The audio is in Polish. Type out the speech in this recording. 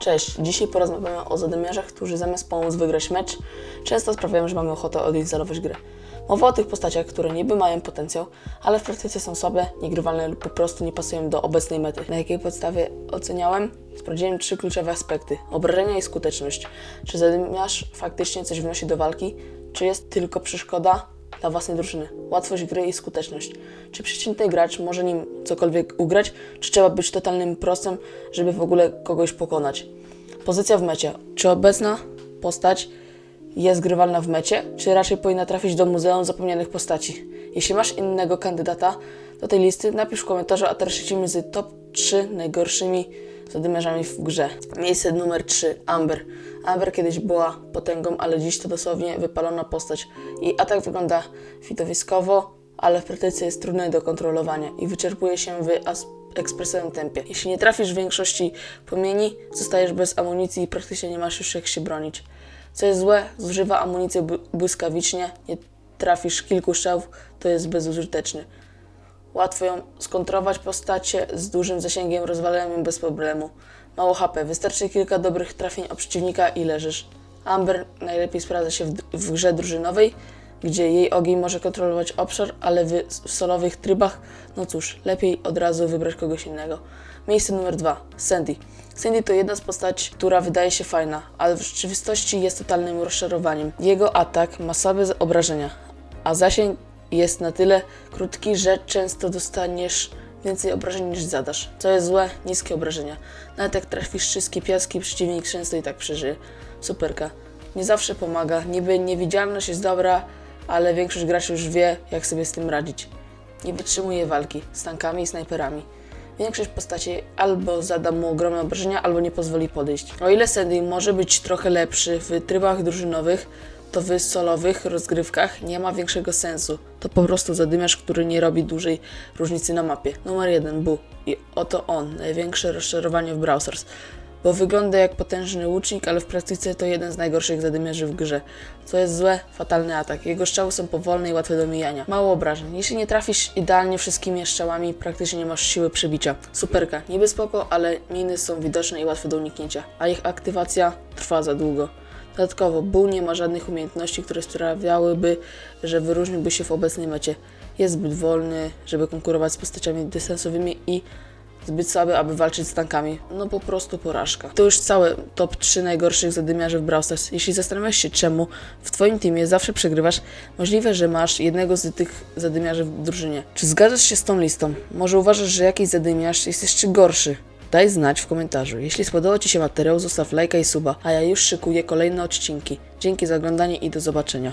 Cześć, dzisiaj porozmawiamy o zadymiarzach, którzy zamiast pomóc wygrać mecz, często sprawiają, że mamy ochotę odinstalować grę. Mowa o tych postaciach, które niby mają potencjał, ale w praktyce są słabe, niegrywalne lub po prostu nie pasują do obecnej mety. Na jakiej podstawie oceniałem? Sprawdziłem trzy kluczowe aspekty. Obrażenia i skuteczność. Czy zadymiarz faktycznie coś wnosi do walki, czy jest tylko przeszkoda dla własnej drużyny. Łatwość gry i skuteczność. Czy przeciętny gracz może nim cokolwiek ugrać, czy trzeba być totalnym prostem, żeby w ogóle kogoś pokonać? Pozycja w mecie. Czy obecna postać jest grywalna w mecie, czy raczej powinna trafić do Muzeum Zapomnianych Postaci? Jeśli masz innego kandydata do tej listy, napisz w komentarzu, a teraz lecimy z top 3 najgorszymi zadymiarzami w grze. Miejsce numer 3. Amber. Amber kiedyś była potęgą, ale dziś to dosłownie wypalona postać. I atak wygląda widowiskowo, ale w praktyce jest trudny do kontrolowania i wyczerpuje się w ekspresowym tempie. Jeśli nie trafisz w większości płomieni, zostajesz bez amunicji i praktycznie nie masz już jak się bronić. Co jest złe, zużywa amunicję bły- błyskawicznie, nie trafisz kilku strzałów, to jest bezużyteczny. Łatwo ją skontrować postacie z dużym zasięgiem, rozwalają ją bez problemu. Mało HP, wystarczy kilka dobrych trafień o przeciwnika i leżysz. Amber najlepiej sprawdza się w, w grze drużynowej, gdzie jej ogień może kontrolować obszar, ale w, w solowych trybach, no cóż, lepiej od razu wybrać kogoś innego. Miejsce numer dwa. Sandy. Sandy to jedna z postaci, która wydaje się fajna, ale w rzeczywistości jest totalnym rozczarowaniem. Jego atak ma słabe obrażenia, a zasięg jest na tyle krótki, że często dostaniesz więcej obrażeń niż zadasz. Co jest złe, niskie obrażenia. Nawet jak trafisz wszystkie piaski, przeciwnik często i tak przeżyje. Superka. Nie zawsze pomaga. Niby niewidzialność jest dobra, ale większość graczy już wie, jak sobie z tym radzić. Nie wytrzymuje walki z tankami i snajperami. Większość postaci albo zada mu ogromne obrażenia, albo nie pozwoli podejść. O ile Sandy może być trochę lepszy w trybach drużynowych, to w solowych rozgrywkach nie ma większego sensu. To po prostu zadymiarz, który nie robi dużej różnicy na mapie. Numer jeden, Bu. I oto on, największe rozczarowanie w Browsers. Bo wygląda jak potężny łucznik, ale w praktyce to jeden z najgorszych zadymiarzy w grze. Co jest złe, fatalny atak. Jego strzały są powolne i łatwe do mijania. Mało obrażeń. Jeśli nie trafisz idealnie wszystkimi strzałami, praktycznie nie masz siły przebicia. Superka. Niby spoko, ale miny są widoczne i łatwe do uniknięcia. A ich aktywacja trwa za długo. Dodatkowo, Bull nie ma żadnych umiejętności, które sprawiałyby, że wyróżniłby się w obecnej mecie. Jest zbyt wolny, żeby konkurować z postaciami dystansowymi i zbyt słaby, aby walczyć z tankami. No po prostu porażka. To już całe top 3 najgorszych zadymiarzy w Brawl Stars. Jeśli zastanawiasz się czemu w Twoim teamie zawsze przegrywasz, możliwe, że masz jednego z tych zadymiarzy w drużynie. Czy zgadzasz się z tą listą? Może uważasz, że jakiś zadymiarz jest jeszcze gorszy? Daj znać w komentarzu. Jeśli spodobał Ci się materiał, zostaw lajka i suba, a ja już szykuję kolejne odcinki. Dzięki za oglądanie i do zobaczenia.